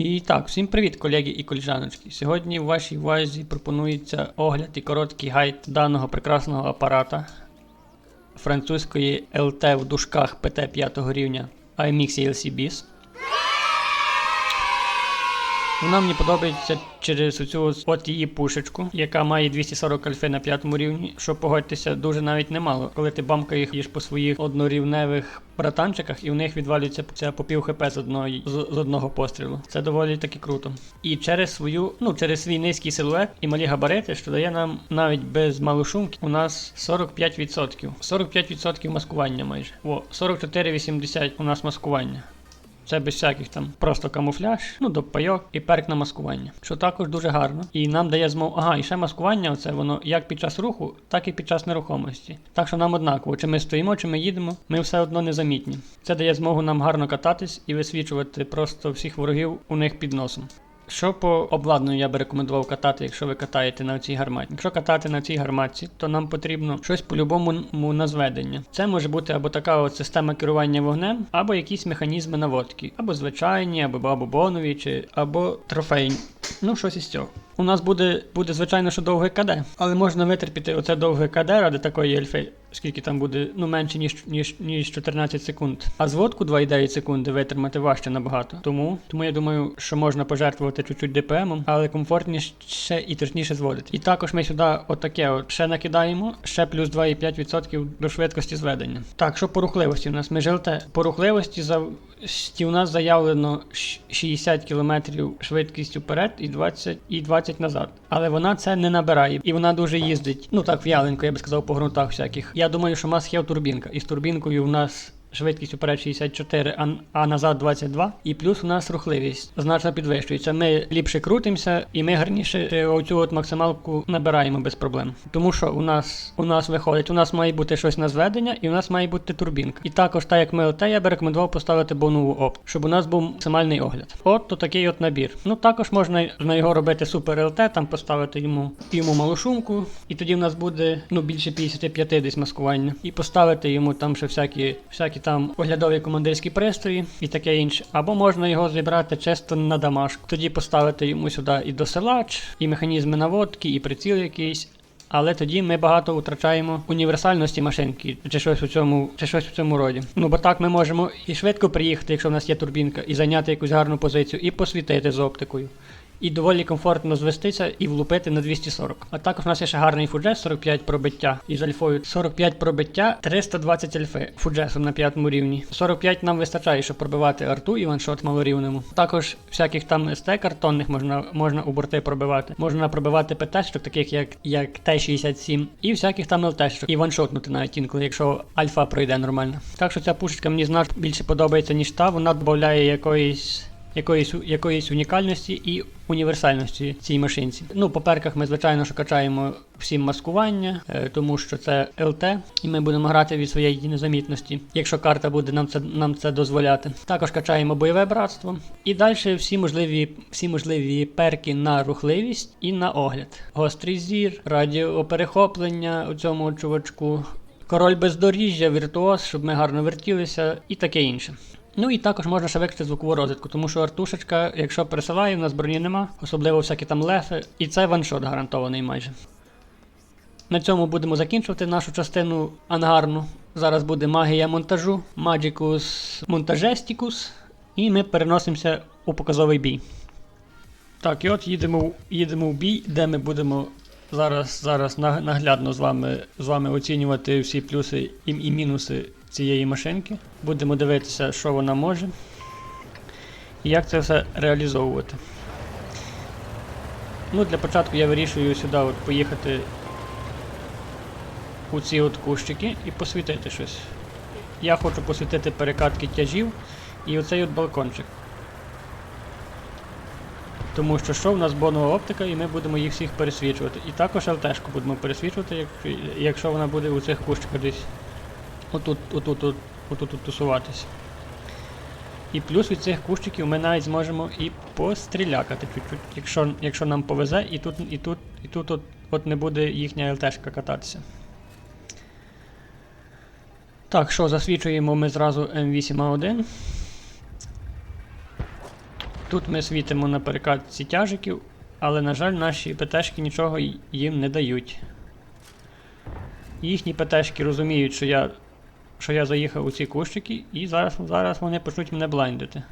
І так, всім привіт, колеги і коліжаночки. Сьогодні в вашій увазі пропонується огляд і короткий гайд даного прекрасного апарата французької LT в дужках ПТ 5 рівня IMX ELC BIS. Вона мені подобається через цю от її пушечку, яка має 240 альфи на п'ятому рівні, що погодьтеся дуже навіть немало, коли ти бамкаєш по своїх однорівневих братанчиках, і в них відвалюється це по пів хп з одної з, з одного пострілу. Це доволі таки круто. І через свою, ну через свій низький силует і малі габарити, що дає нам навіть без малошумки, у нас 45%. 45% маскування майже. О, 44,80 у нас маскування. Це без всяких там просто камуфляж, ну до пайок і перк на маскування, що також дуже гарно. І нам дає змогу. Ага, і ще маскування, оце воно як під час руху, так і під час нерухомості. Так що нам однаково, чи ми стоїмо, чи ми їдемо, ми все одно незамітні. Це дає змогу нам гарно кататись і висвічувати просто всіх ворогів у них під носом. Що по обладнанню я би рекомендував катати, якщо ви катаєте на цій гарматі? Якщо катати на цій гарматці, то нам потрібно щось по-любому на зведення. Це може бути або така от система керування вогнем, або якісь механізми наводки, або звичайні, або бабобонові, чи або трофейні. Ну, щось із цього. У нас буде, буде звичайно, що довге КД, але можна витерпіти оце довге КД ради такої ельфи, скільки там буде, ну менше, ніж, ніж, ніж 14 секунд. А зводку 2,9 секунди витримати важче набагато. Тому, тому я думаю, що можна пожертвувати чуть-чуть ДПМом, але комфортніше і точніше зводити. І також ми сюди отаке от ще накидаємо, ще плюс 2,5% до швидкості зведення. Так, що по рухливості у нас? Ми жилте по рухливості за у нас заявлено щ- 60 км швидкість вперед і 20, і 20 назад. Але вона це не набирає. І вона дуже їздить. Ну так, в'яленько, я би сказав, по ґрунтах всяких. Я думаю, що у нас є турбінка. І з турбінкою в нас. Швидкість уперед 64, а, а назад 22. І плюс у нас рухливість значно підвищується. Ми ліпше крутимося, і ми гарніше оцю от максималку набираємо без проблем. Тому що у нас у нас виходить, у нас має бути щось на зведення, і у нас має бути турбінка. І також, так як ми ЛТ, я би рекомендував поставити бонову оп, щоб у нас був максимальний огляд. От то такий от набір. Ну також можна на його робити супер ЛТ, там поставити йому йому малу шумку, і тоді в нас буде ну більше 55 десь маскування. І поставити йому там ще всякі всякі там оглядові командирські пристрої і таке інше. Або можна його зібрати чисто на дамашку. Тоді поставити йому сюди і досилач, і механізми наводки, і приціл якийсь. Але тоді ми багато втрачаємо універсальності машинки, чи щось у цьому, чи щось у цьому роді. Ну бо так ми можемо і швидко приїхати, якщо в нас є турбінка, і зайняти якусь гарну позицію, і посвітити з оптикою. І доволі комфортно звестися і влупити на 240. А також у нас є ще гарний фуджес 45 пробиття із альфою 45 пробиття, 320 альфи фуджесом на п'ятому рівні. 45 нам вистачає, щоб пробивати арту і ваншот малорівнему. Також всяких там СТ картонних можна можна у борти пробивати. Можна пробивати ПТ-щок, таких як як Т-67, і всяких там ЛТ-щок. І ваншотнути навіть інколи, якщо альфа пройде нормально. Так що ця пушечка мені значно більше подобається, ніж та. Вона додає якоїсь якоїсь, якоїсь унікальності і універсальності цій машинці. Ну, по перках ми, звичайно, що качаємо всім маскування, е, тому що це ЛТ, і ми будемо грати від своєї незамітності, якщо карта буде нам це нам це дозволяти. Також качаємо бойове братство. І далі всі можливі, всі можливі перки на рухливість і на огляд. Гострий зір, радіоперехоплення у цьому чувачку. Король бездоріжжя, віртуоз, щоб ми гарно вертілися, і таке інше. Ну і також можна ще виключити звукову розвідку, тому що артушечка, якщо пересилає, у нас броні нема, особливо всякі там лефи, і це ваншот гарантований майже. На цьому будемо закінчувати нашу частину ангарну. Зараз буде магія монтажу, Magicus Montagesticus, і ми переносимося у показовий бій. Так, і от їдемо, їдемо в бій, де ми будемо зараз, зараз наглядно з вами, з вами оцінювати всі плюси і, і мінуси цієї машинки. Будемо дивитися, що вона може. І як це все реалізовувати. Ну, для початку я вирішую сюди от поїхати у ці от кущики і посвітити щось. Я хочу посвітити перекатки тяжів і оцей от балкончик. Тому що що в нас бонова оптика, і ми будемо їх всіх пересвічувати. І також ЛТшку будемо пересвічувати, якщо вона буде у цих кущиках десь отут, отут, отут, отут, отут тусуватись. І плюс від цих кущиків ми навіть зможемо і пострілякати чуть-чуть, якщо, якщо нам повезе, і тут, і тут, і тут от, от не буде їхня ЛТшка кататися. Так, що засвічуємо ми зразу М8А1. Тут ми світимо на перекатці тяжиків, але, на жаль, наші ПТшки нічого їм не дають. Їхні ПТшки розуміють, що я, що я заїхав у ці кущики, і зараз, зараз вони почнуть мене блайндити.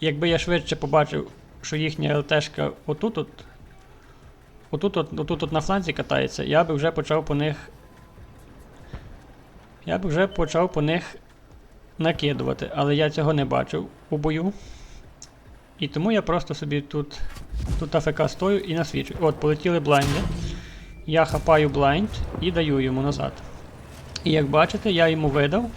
Якби я швидше побачив, що їхня ЛТшка отут от, отут, от, отут от на фланзі катається, я би вже почав по них. Я б вже почав по них накидувати, але я цього не бачив у бою. І тому я просто собі тут, тут АФК стою і насвічую. От, полетіли блайнди. Я хапаю блайнд і даю йому назад. І як бачите, я йому видав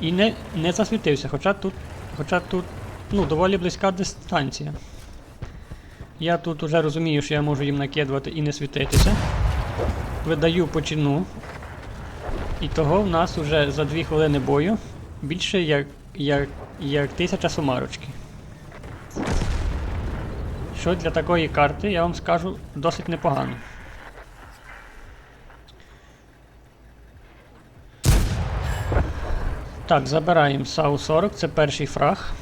і не, не засвітився, хоча тут, хоча тут ну, доволі близька дистанція. Я тут уже розумію, що я можу їм накидувати і не світитися. Видаю почину. І того в нас уже за 2 хвилини бою більше як, як, як тисяча сумарочки. Що для такої карти, я вам скажу, досить непогано. Так, забираємо САУ 40, це перший фраг.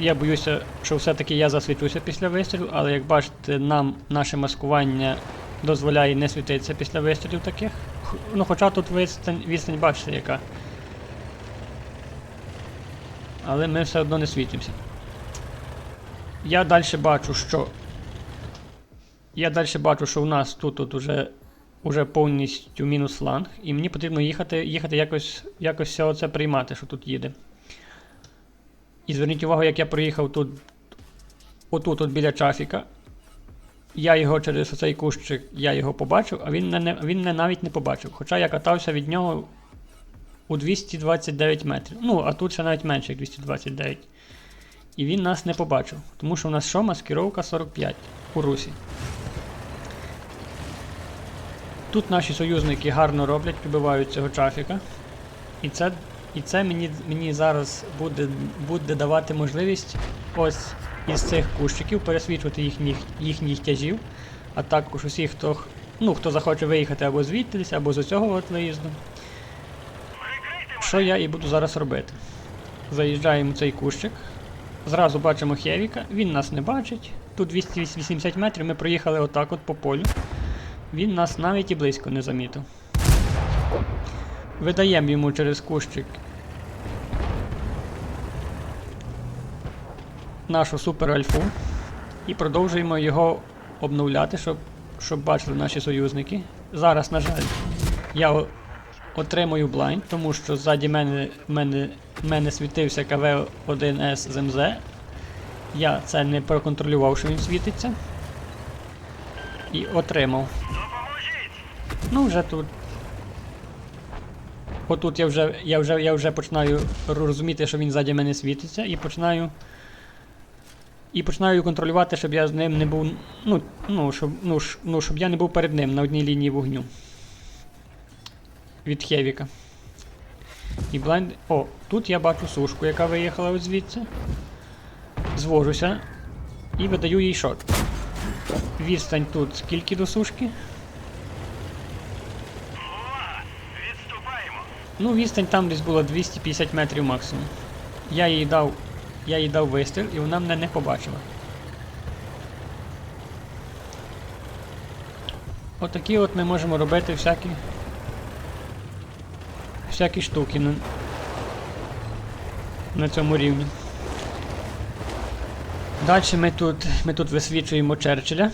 Я боюся, що все-таки я засвічуся після вистрілу, але як бачите, нам наше маскування дозволяє не світитися після вистрілів таких. Ну, хоча тут відстань, відстань бачите яка. Але ми все одно не світимося. Я далі бачу, що. Я далі бачу, що у нас тут, тут уже, уже повністю мінус фланг, і мені потрібно їхати, їхати якось, якось все це приймати, що тут їде. І зверніть увагу, як я проїхав тут, отут, от біля чафіка. Я його через оцей кущик я його побачив, а він мене, він мене навіть не побачив. Хоча я катався від нього у 229 метрів. Ну, а тут ще навіть менше, як 229. І він нас не побачив. Тому що у нас що маскировка 45 у русі. Тут наші союзники гарно роблять, прибивають цього чафіка. І це, і це мені, мені зараз буде, буде давати можливість ось із цих кущиків пересвічувати їхніх, їхніх тяжів, а також усіх, хто, ну, хто захоче виїхати або звідтись, або з цього от виїзду. Що я і буду зараз робити? Заїжджаємо цей кущик. Зразу бачимо Хевіка, він нас не бачить. Тут 280 метрів ми проїхали отак от по полю. Він нас навіть і близько не замітив. Видаємо йому через кущик нашу супер альфу і продовжуємо його обновляти, щоб, щоб бачили наші союзники. Зараз, на жаль, я отримую блайнд, тому що ззаді мене, мене, мене світився КВ-1С з МЗ. Я це не проконтролював, що він світиться. І отримав. Ну, вже тут. Отут я вже, я вже, я вже починаю розуміти, що він ззаді мене світиться, і починаю. І починаю контролювати, щоб я з ним не був. Ну, ну, щоб, ну, ну, щоб я не був перед ним на одній лінії вогню. Від Хевіка. І блайнд. О, тут я бачу сушку, яка виїхала от звідси. Звожуся і видаю їй шот. Відстань тут скільки до сушки? Відступаємо. Ну, відстань там десь було 250 метрів максимум. Я їй дав. Я їй дав вистріл і вона мене не побачила. Отакі от ми можемо робити всякі. Всякі штуки на, на цьому рівні. Далі ми тут, ми тут висвічуємо Черчилля.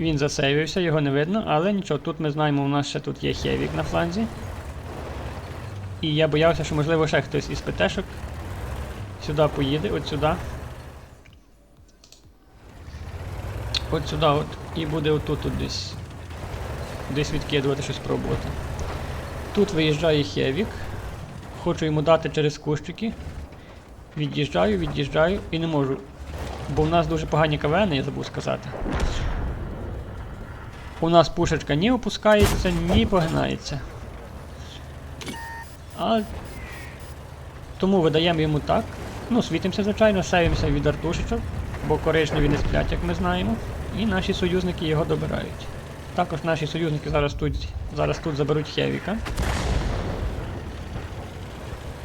Він засейвився, його не видно, але нічого, тут ми знаємо, у нас ще тут є Хевік на фланзі. І я боявся, що можливо ще хтось із ПТшок сюди поїде, от сюди. От сюди от. І буде отут от десь. Десь відкидувати щось пробувати. Тут виїжджає Хевік. Хочу йому дати через кущики. Від'їжджаю, від'їжджаю і не можу. Бо у нас дуже погані КВН, я забув сказати. У нас пушечка ні опускається, ні погинається. А тому видаємо йому так. Ну, світимося, звичайно, сейвимося від артушечок, бо коричневі не сплять, як ми знаємо. І наші союзники його добирають. Також наші союзники зараз тут, зараз тут заберуть Хевіка.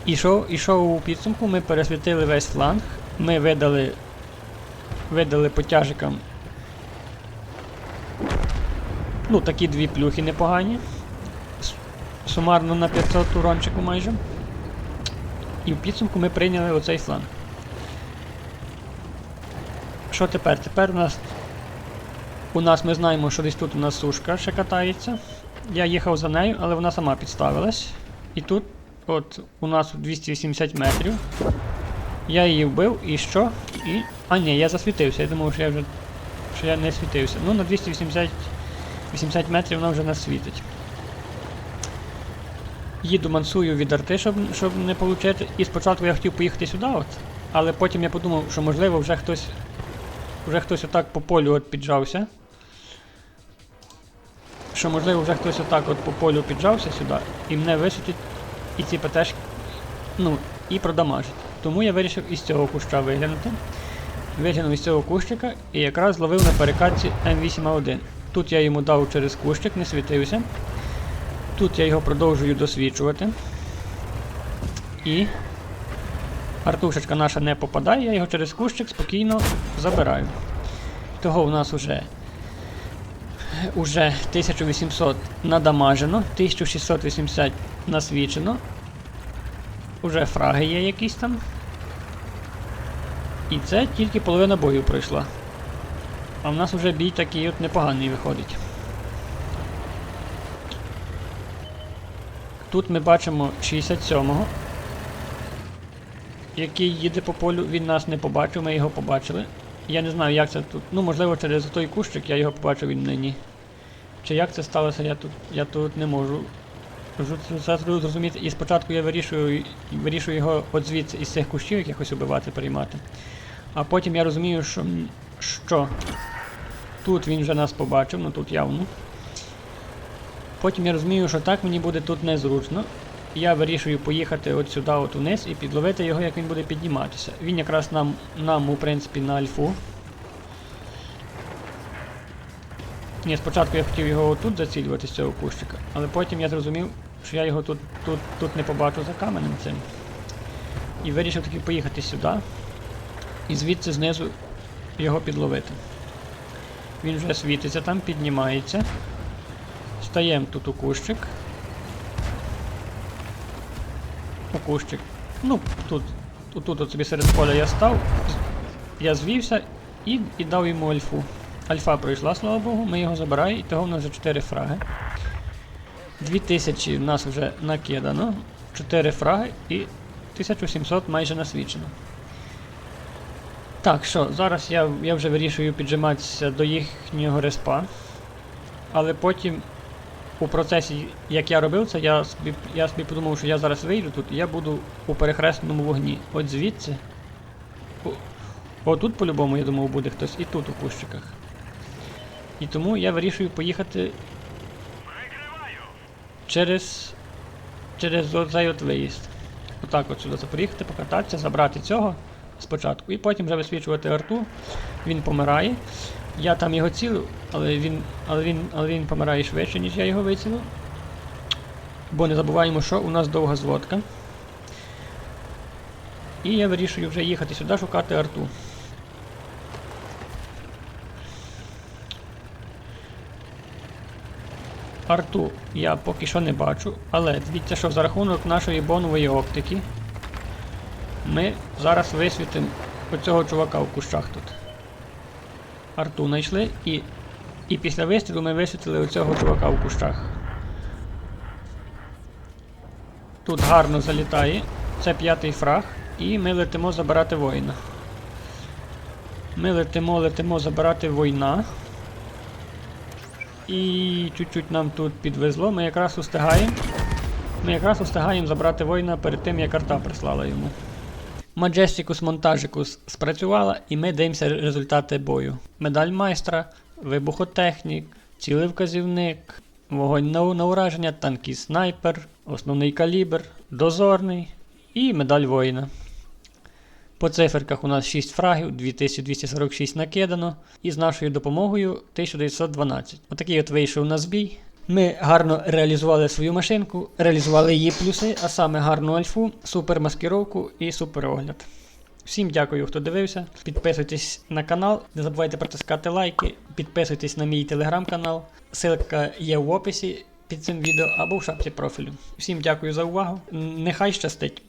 І що, і що у підсумку ми пересвітили весь фланг, ми видали, видали потяжикам ну, такі дві плюхи непогані. Сумарно на 500 урончику майже. І в підсумку ми прийняли оцей фланг. Що тепер? Тепер у нас. У нас ми знаємо, що десь тут у нас сушка ще катається. Я їхав за нею, але вона сама підставилась. І тут, от, у нас 280 метрів. Я її вбив і що? І. А ні, я засвітився. Я думав, що я вже. що я не світився. Ну, на 280 80 метрів вона вже нас світить. Їду мансую від арти, щоб, щоб не отримати. І спочатку я хотів поїхати сюди, от, але потім я подумав, що можливо вже хтось. Вже хтось отак по полю от піджався. Що можливо вже хтось отак от по полю піджався сюди і мене висвітить і ці ПТшки, ну, і продамажить. Тому я вирішив із цього куща виглянути. Витягнув із цього кущика і якраз зловив на перекатці М8А1. Тут я йому дав через кущик, не світився. Тут я його продовжую досвічувати. І артушечка наша не попадає, я його через кущик спокійно забираю. Того у нас уже, уже 1800 надамажено, 1680 насвічено. Уже фраги є якісь там. І це тільки половина бою пройшла. А в нас вже бій такий от непоганий виходить. Тут ми бачимо 67-го, який їде по полю, він нас не побачив, ми його побачили. Я не знаю, як це тут. Ну, можливо, через той кущик я його побачив він нині. Чи як це сталося, я тут, я тут не можу зрозуміти. І спочатку я вирішую, вирішую його от звідси із цих кущів якихось убивати, приймати. А потім я розумію, що, що тут він вже нас побачив, ну тут явно. Потім я розумію, що так мені буде тут незручно. Я вирішую поїхати от сюди, от вниз і підловити його, як він буде підніматися. Він якраз нам, нам у принципі, на альфу. Ні, спочатку я хотів його отут зацілювати з цього кущика, але потім я зрозумів, що я його тут, тут, тут не побачу за каменем цим. І вирішив таки поїхати сюди і звідси знизу його підловити. Він вже світиться там, піднімається. Стаємо тут у кущик. У кущик. Ну, тут, тут собі серед поля я став, я звівся і, і дав йому альфу. Альфа пройшла, слава Богу, ми його забираємо, і того в нас вже 4 фраги. 2000 в нас вже накидано, 4 фраги і 1700 майже насвічено. Так, що, зараз я, я вже вирішую піджиматися до їхнього респа. Але потім у процесі, як я робив це, я собі, я собі подумав, що я зараз вийду тут і я буду у перехресному вогні. От звідси. О, отут по-любому, я думав, буде хтось і тут у кущиках. І тому я вирішую поїхати через, через оцей от виїзд. Отак от сюди приїхати, покататися, забрати цього спочатку. І потім вже висвічувати арту. Він помирає. Я там його цілив, але він, але він, але він помирає швидше, ніж я його вицілив. Бо не забуваємо, що у нас довга зводка. І я вирішую вже їхати сюди шукати арту. Арту я поки що не бачу, але дивіться, що за рахунок нашої бонової оптики ми зараз висвітимо оцього чувака в кущах тут. Арту знайшли і, і після вистрілу ми висвітлили оцього чувака в кущах. Тут гарно залітає. Це п'ятий фраг. І ми летимо забирати воїна. Ми летимо, летимо забирати воїна. І чуть-чуть нам тут підвезло, ми якраз устигаємо. Ми якраз устигаємо забрати воїна перед тим, як арта прислала йому. Majesticus Montagicus спрацювала, і ми дивимося результати бою. Медаль майстра, вибухотехнік, цілий вказівник, вогонь на ураження, танкіст снайпер, основний калібр, дозорний і медаль воїна. По циферках у нас 6 фрагів, 2246 накидано, і з нашою допомогою 1912. Отакий от вийшов у нас бій. Ми гарно реалізували свою машинку, реалізували її плюси, а саме гарну альфу, супер маскировку і супер огляд. Всім дякую, хто дивився. Підписуйтесь на канал, не забувайте протискати лайки, підписуйтесь на мій телеграм-канал. Ссылка є в описі під цим відео або в шапці профілю. Всім дякую за увагу. Нехай щастить!